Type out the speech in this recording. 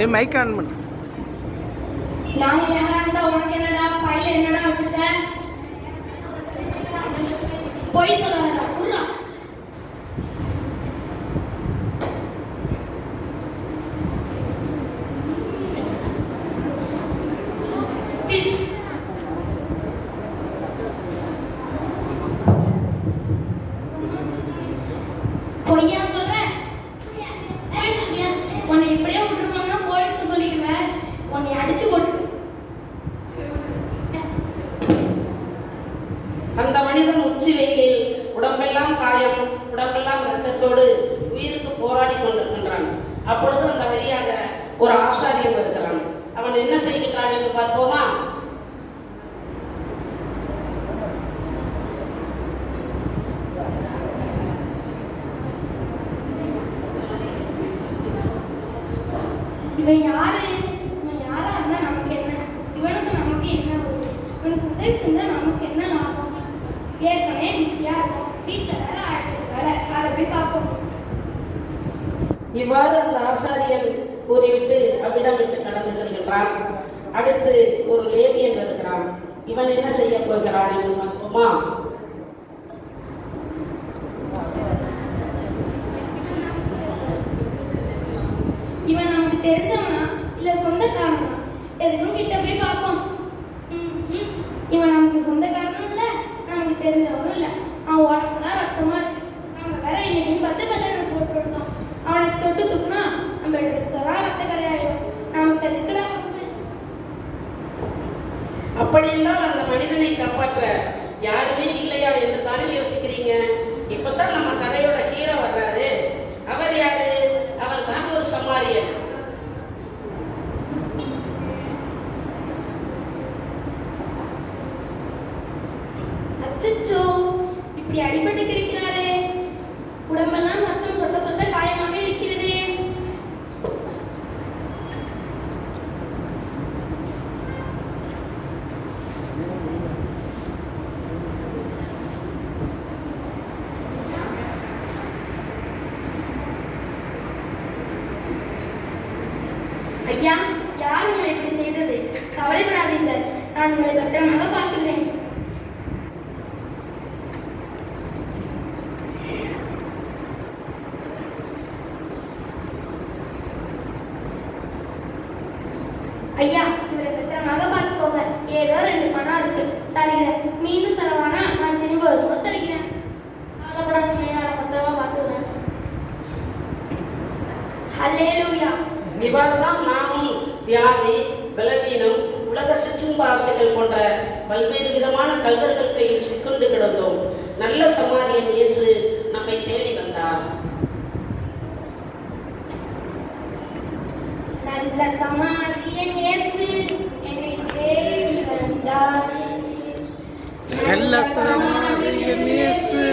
A mic on பண்ணு. நான் என்னடா இருந்தா உனக்கு என்னடா ஃபைல் என்னடா வச்சிருக்க? போய் சொல்லாதடா. மனிதன் உச்சி வெயிலில் உடம்பெல்லாம் காயம் உடம்பெல்லாம் ரத்தத்தோடு உயிருக்கு போராடி கொண்டிருக்கின்றான். அப்பொழுது அந்த வழியாக ஒரு ஆசாரியன் வருகிறான். அவன் என்ன செய்கிறான் என்று பார்ப்போமா? இவன் யாரு? இவன் யாரா இருந்தா நமக்கு என்ன? இவனுக்கு நமக்கு என்ன? இவனுக்கு உதவி செஞ்சா நமக்கு ஏற்கனவே பிஸியா இருக்கும். வீட்டுல வேற ஆயிரத்தி வேலை அதை போய் பார்ப்போம். இவ்வாறு அந்த ஆசாரியன் கூறிவிட்டு அவ்விடம் விட்டு கடந்து செல்கின்றான். அடுத்து ஒரு லேவியன் வருகிறான். இவன் என்ன செய்ய போகிறான் என்று பார்ப்போமா? இவன் நமக்கு தெரிஞ்சவனா அப்படியெல்லாம் அந்த மனிதனை காப்பாற்ற யாருமே இல்லையா என்று தானே யோசிக்கிறீங்க? இப்பதான் நம்ம கதையோட ஹீரோ வர்றாரு. அவர் யாரு? அவர் தான் ஒரு சமாரியன் அச்சச்சோ இப்படி அடிபட்டு கிடைக்கிறாரே உடம்பெல்லாம் ஐயா யார் உங்களை இப்படி செய்தது? கவலைப்படாதீங்க நான் உங்களை பத்திரமாக பார்த்துக்கிறேன். ஐயா இவரை பத்திரமாக பார்த்துக்கோங்க. ஏதோ ரெண்டு பணம் இருக்கு. தருகிறேன். மீண்டும் செலவானா நான் திரும்ப வரும்போது தருகிறேன். கவலைப்படாதீங்க ஐயா பத்திரமா பார்த்துக்கிறேன். ஹல்லேலூயா இவ்வாறுதான் நாமும் வியாதி பலவீனம் உலக சிற்றும்ப ஆசைகள் போன்ற பல்வேறு விதமான கல்வர்கள் கையில் சிக்கொண்டு கிடந்தோம். நல்ல சமாரியன் இயேசு நம்மை தேடி வந்தார். நல்ல சமாரியன் இயேசு என்னை தேடி வந்தார். நல்ல சமாரியன் இயேசு